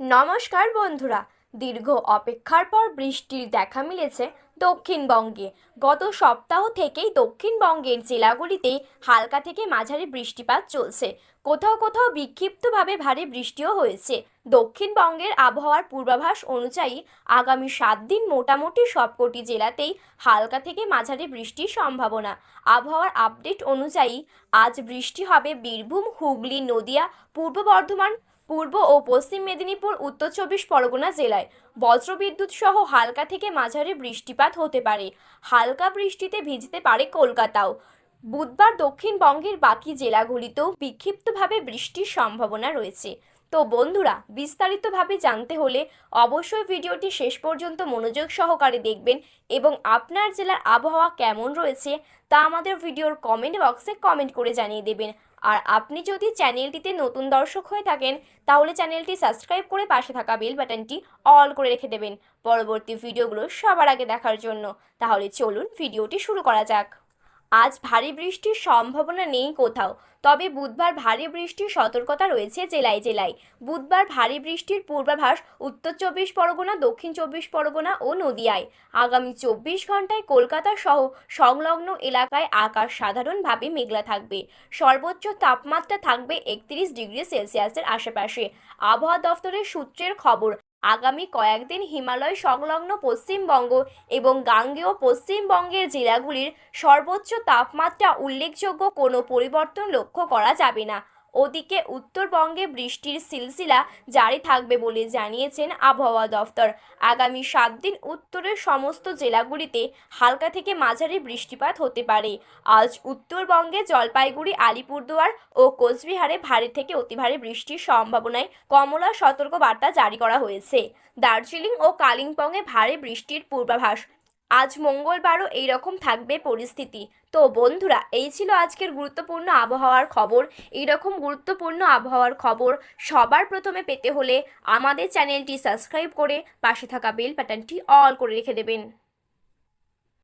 নমস্কার বন্ধুরা, দীর্ঘ অপেক্ষার পর বৃষ্টির দেখা মিলেছে দক্ষিণবঙ্গে। গত সপ্তাহ থেকেই দক্ষিণবঙ্গের জেলাগুলিতে হালকা থেকে মাঝারি বৃষ্টিপাত চলছে। কোথাও কোথাও বিক্ষিপ্তভাবে ভারী বৃষ্টিও হয়েছে। দক্ষিণবঙ্গের আবহাওয়ার পূর্বাভাস অনুযায়ী আগামী সাত দিন মোটামুটি সবকটি জেলাতেই হালকা থেকে মাঝারি বৃষ্টির সম্ভাবনা। আবহাওয়ার আপডেট অনুযায়ী আজ বৃষ্টি হবে বীরভূম, হুগলি, নদিয়া, পূর্ব বর্ধমান পূর্ব ও পশ্চিম মেদিনীপুর, উত্তর চব্বিশ পরগনা জেলায়। বজ্রবিদ্যুৎ সহ হালকা থেকে মাঝারি বৃষ্টিপাত হতে পারে। হালকা বৃষ্টিতে ভিজতে পারে কলকাতাও। বুধবার দক্ষিণবঙ্গের বাকি জেলাগুলিতেও বিক্ষিপ্তভাবে বৃষ্টির সম্ভাবনা রয়েছে। তো বন্ধুরা, বিস্তারিতভাবে জানতে হলে অবশ্যই ভিডিওটি শেষ পর্যন্ত মনোযোগ সহকারে দেখবেন এবং আপনার জেলার আবহাওয়া কেমন রয়েছে তা আমাদের ভিডিওর কমেন্ট বক্সে কমেন্ট করে জানিয়ে দেবেন। আর আপনি যদি চ্যানেলটিতে নতুন দর্শক হয়ে থাকেন, তাহলে চ্যানেলটি সাবস্ক্রাইব করে পাশে থাকা বেল বাটনটি অল করে রেখে দেবেন। পরবর্তী ভিডিওগুলো সবার আগে দেখার জন্য। তাহলে চলুন ভিডিওটি শুরু করা যাক। আজ ভারী বৃষ্টির সম্ভাবনা নেই কোথাও। তবে বুধবার ভারী বৃষ্টির সতর্কতা রয়েছে জেলায় জেলায়। বুধবার ভারী বৃষ্টির পূর্বাভাস উত্তর চব্বিশ পরগনা, দক্ষিণ চব্বিশ পরগনা ও নদিয়ায়। আগামী চব্বিশ ঘন্টায় কলকাতা সহ সংলগ্ন এলাকায় আকাশ সাধারণভাবে মেঘলা থাকবে। সর্বোচ্চ তাপমাত্রা থাকবে একত্রিশ ডিগ্রি সেলসিয়াসের আশেপাশে। আবহাওয়া দফতরের সূত্রের খবর আগামী কয়েকদিন হিমালয় সংলগ্ন পশ্চিমবঙ্গ এবং গাঙ্গেয় পশ্চিমবঙ্গের জেলাগুলির সর্বোচ্চ তাপমাত্রা উল্লেখযোগ্য কোনো পরিবর্তন লক্ষ্য করা যাবে না। ওদিকে উত্তরবঙ্গে বৃষ্টির সিলসিলা জারি থাকবে বলে জানিয়েছেন আবহাওয়া দফতর। আগামী সাত দিন উত্তরের সমস্ত জেলাগুলিতে হালকা থেকে মাঝারি বৃষ্টিপাত হতে পারে। আজ উত্তরবঙ্গে জলপাইগুড়ি, আলিপুরদুয়ার ও কোচবিহারে ভারী থেকে অতি ভারী বৃষ্টির সম্ভাবনায় কমলা সতর্ক বার্তা জারি করা হয়েছে। দার্জিলিং ও কালিম্পংয়ে ভারী বৃষ্টির পূর্বাভাস। আজ মঙ্গলবারও এইরকম থাকবে পরিস্থিতি। তো বন্ধুরা, এই ছিল আজকের গুরুত্বপূর্ণ আবহাওয়ার খবর। এইরকম গুরুত্বপূর্ণ আবহাওয়ার খবর সবার প্রথমে পেতে হলে আমাদের চ্যানেলটি সাবস্ক্রাইব করে পাশে থাকা বেল বাটনটি অল করে রেখে দেবেন।